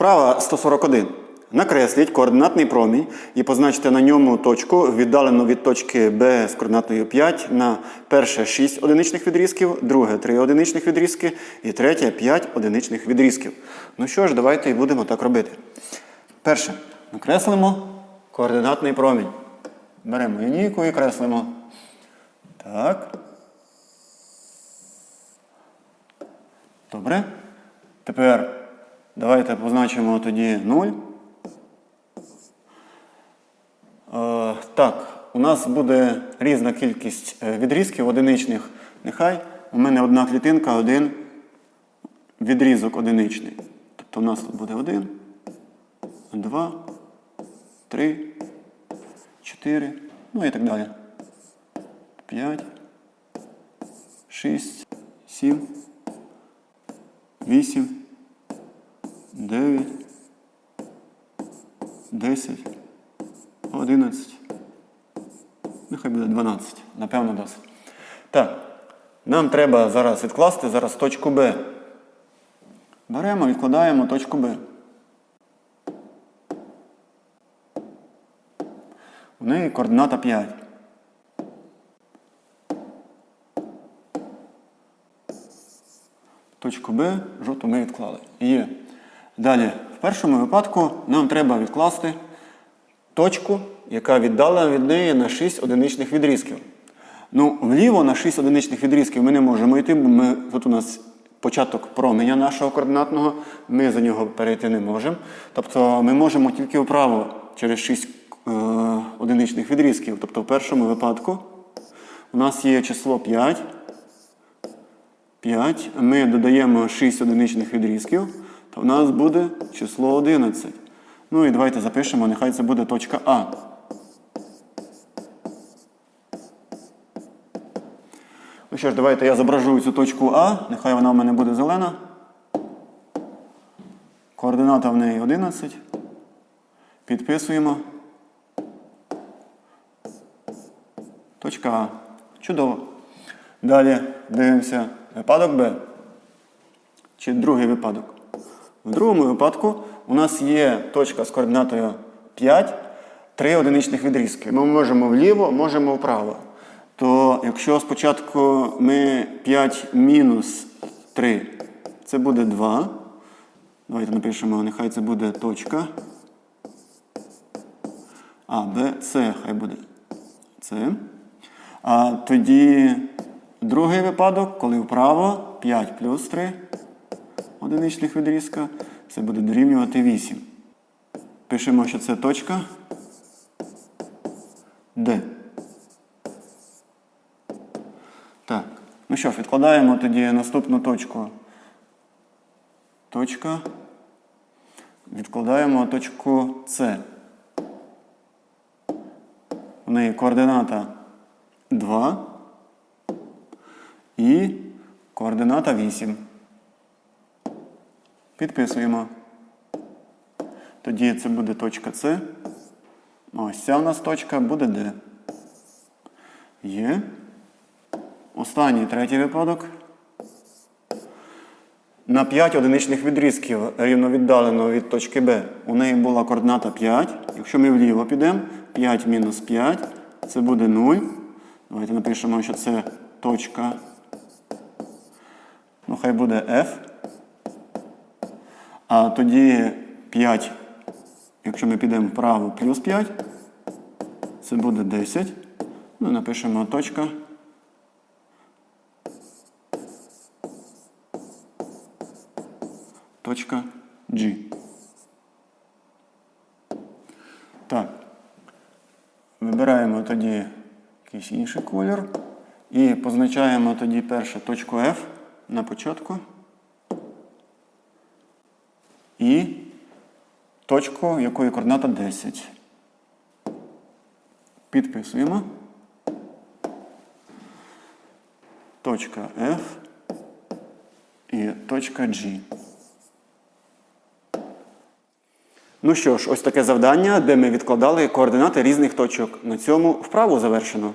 Вправа 141. Накресліть координатний промінь і позначте на ньому точку, віддалену від точки Б з координатою 5 на перше 6 одиничних відрізків, друге 3 одиничних відрізки і третє 5 одиничних відрізків. Ну що ж, давайте і будемо так робити. Перше. Накреслимо координатний промінь. Беремо лінійку і креслимо. Так. Добре. Тепер давайте позначимо тоді 0. Е, так, у нас буде різна кількість е, відрізків одиничних. Нехай у мене одна клітинка, один відрізок одиничний. Тобто у нас тут буде 1, 2, 3, 4, ну і так далі. 5, 6, 7, 8, 9, 10, 11. Нехай буде 12. Напевно, досить. Так. Нам треба зараз відкласти зараз точку Б. Беремо, відкладаємо точку Б. У неї координата 5. Точку Б жовту ми відклали. Є. Далі, в першому випадку нам треба відкласти точку, яка віддалена від неї на 6 одиничних відрізків. Ну, вліво на 6 одиничних відрізків ми не можемо йти, бо ми, тут у нас початок променя нашого координатного, ми за нього перейти не можемо. Тобто ми можемо тільки вправо через 6 е, одиничних відрізків. Тобто в першому випадку у нас є число 5. 5. Ми додаємо 6 одиничних відрізків, то в нас буде число 11. Ну і давайте запишемо, нехай це буде точка А. Ну що ж, давайте я зображую цю точку А, нехай вона в мене буде зелена. Координата в неї 11. Підписуємо. Точка А. Чудово. Далі дивимося випадок Б. Чи другий випадок. В другому випадку у нас є точка з координатою 5, 3 одиничних відрізки. Ми можемо вліво, можемо вправо. То якщо спочатку ми 5 мінус 3, це буде 2. Давайте напишемо, нехай це буде точка. А, Б, С, хай буде С. А тоді другий випадок, коли вправо 5 плюс 3 одиничних відрізка, це буде дорівнювати 8. Пишемо, що це точка Д. Так. Ну що ж, відкладаємо тоді наступну точку. Точка. Відкладаємо точку С. У неї координата 2 і координата 8. Підписуємо. Тоді це буде точка С. Ось ця у нас точка буде Д. Є. Останній третій випадок. На 5 одиничних відрізків рівно віддалено від точки Б. У неї була координата 5. Якщо ми вліво підемо, 5 мінус 5, це буде 0. Давайте напишемо, що це точка. Ну, хай буде F. А тоді 5, якщо ми підемо вправо, плюс 5, це буде 10. Ну напишемо точка. Точка G. Так. Вибираємо тоді якийсь інший колір. І позначаємо тоді першу точку F на початку. І точку, якої координата 10. Підписуємо. Точка F і точка G. Ну що ж, ось таке завдання, де ми відкладали координати різних точок. На цьому вправу завершено.